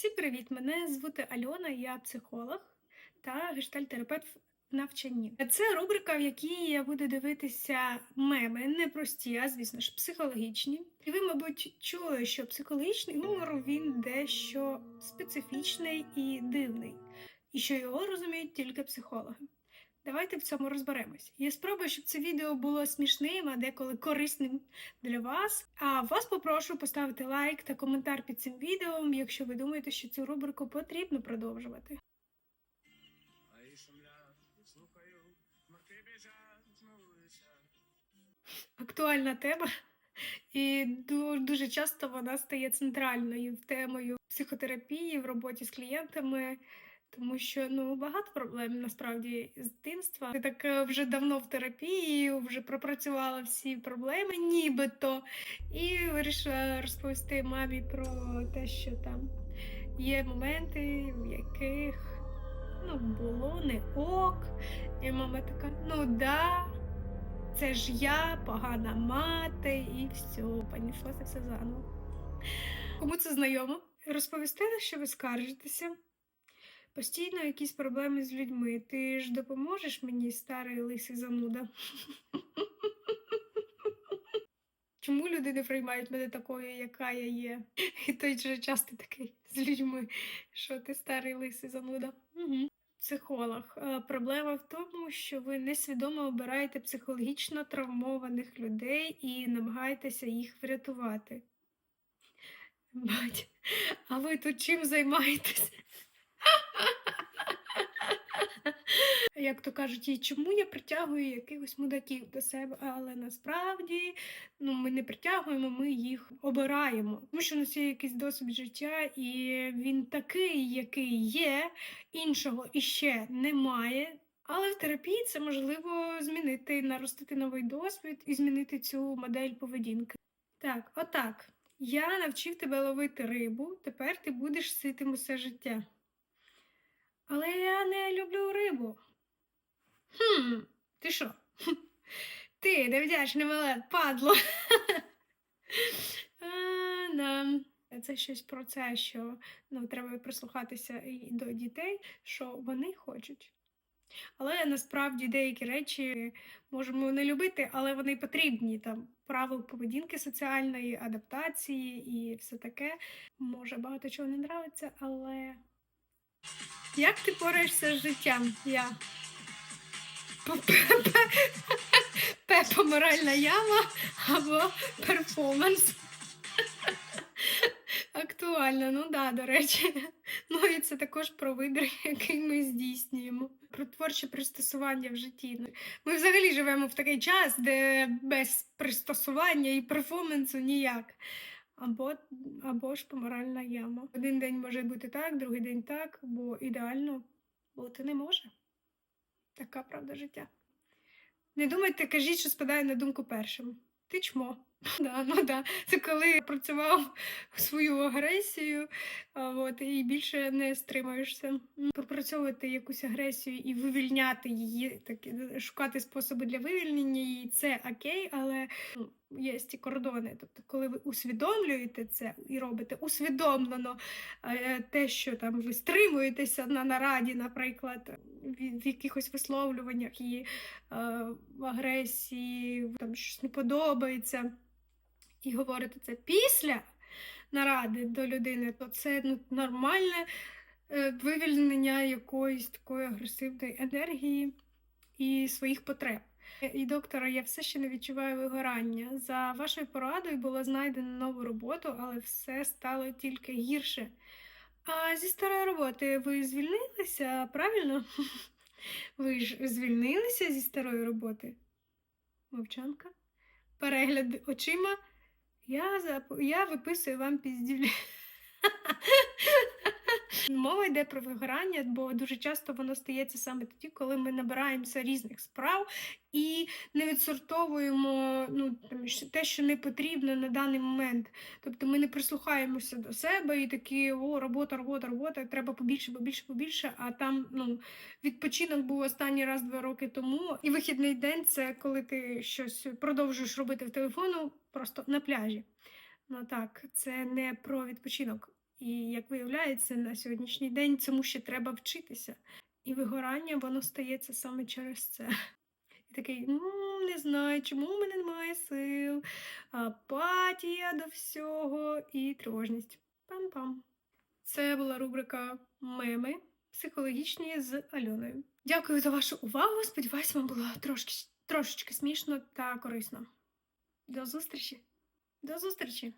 Всім привіт! Мене звути Альона, я психолог та гештальтерапевт в навчанні. Це рубрика, в якій я буду дивитися меми, не прості, а звісно ж, психологічні. І ви, мабуть, чули, що психологічний гумор він дещо специфічний і дивний, і що його розуміють тільки психологи. Давайте в цьому розберемось. Я спробую, щоб це відео було смішним, а деколи корисним для вас. А вас попрошу поставити лайк та коментар під цим відео, якщо ви думаєте, що цю рубрику потрібно продовжувати. Актуальна тема, і дуже часто вона стає центральною темою психотерапії в роботі з клієнтами. Тому що ну багато проблем насправді з дитинства. Ти так е, вже давно в терапії, вже пропрацювала всі проблеми, нібито, і вирішила розповісти мамі про те, що там є моменти, в яких ну, було не ок. І мама така: ну да, це ж я, погана мати, і все, понеслося все заново. Кому це знайомо? Розповісти, на що ви скаржитеся? Постійно якісь проблеми з людьми. Ти ж допоможеш мені, старий лисий зануда? Чому люди не приймають мене такою, яка я є? І той же часто такий з людьми, що ти старий лисий зануда. Угу. Психолог. Е, Проблема в тому, що ви несвідомо обираєте психологічно травмованих людей і намагаєтеся їх врятувати. Бать, а ви тут чим займаєтесь? Як то кажуть, і чому я притягую якихось мудаків до себе, але насправді ну, ми не притягуємо, ми їх обираємо. Тому що у нас є якийсь досвід життя, і він такий, який є, іншого іще немає. Але в терапії це можливо змінити, наростити новий досвід і змінити цю модель поведінки. Так, отак. Я навчив тебе ловити рибу, тепер ти будеш ситим усе життя. Але я не люблю рибу. Хм, ти що? Ти невдячне мале падло. Це щось про це, що ну, треба прислухатися і до дітей, що вони хочуть. Але насправді деякі речі можемо не любити, але вони потрібні там правил поведінки соціальної, адаптації і все таке. Може багато чого не нравиться, але як ти пораєшся з життям? Я. Пепа моральна яма або перформанс. Актуально, ну да, до речі. Ну і це також про вибір, який ми здійснюємо. Про творче пристосування в житті. Ми взагалі живемо в такий час, де без пристосування і перформансу ніяк. Або, або ж помиральна яма. Один день може бути так, другий день так, бо ідеально бути не може. Така правда життя. Не думайте, кажіть, що спадає на думку першим. Ти чмо. Да, ну да. Це коли працював свою агресію, а, от, і більше не стримаєшся. Пропрацьовувати якусь агресію і вивільняти її, так, шукати способи для вивільнення її, це окей, але ну, є ці кордони. Тобто, коли ви усвідомлюєте це і робите усвідомлено е, те, що там ви стримуєтеся на нараді, наприклад, в якихось висловлюваннях і е, агресії, там щось не подобається, і говорите це після наради до людини, то це ну, нормальне е, вивільнення якоїсь такої агресивної енергії і своїх потреб. І доктора, я все ще не відчуваю вигорання. За вашою порадою було знайдено нову роботу, але все стало тільки гірше. А зі старої роботи ви звільнилися, правильно? Ви ж звільнилися зі старої роботи? Мовчанка. Перегляд очима. Я, зап... я виписую вам піздівлі. Мова йде про вигорання, бо дуже часто воно стається саме тоді, коли ми набираємося різних справ і не відсортовуємо ну, те, що не потрібно на даний момент. Тобто ми не прислухаємося до себе і такі о, робота, робота, робота, треба побільше, побільше, побільше. А там ну, відпочинок був останній раз два роки тому. І вихідний день це коли ти щось продовжуєш робити в телефону просто на пляжі. Ну так, це не про відпочинок. І як виявляється, на сьогоднішній день цьому ще треба вчитися. І вигорання воно стається саме через це. І такий, ну, не знаю, чому в мене немає сил, апатія до всього і тривожність. Пам-пам. Це була рубрика Меми психологічні з Альоною. Дякую за вашу увагу. Сподіваюсь, вам було трошки, трошечки смішно та корисно. До зустрічі! До зустрічі!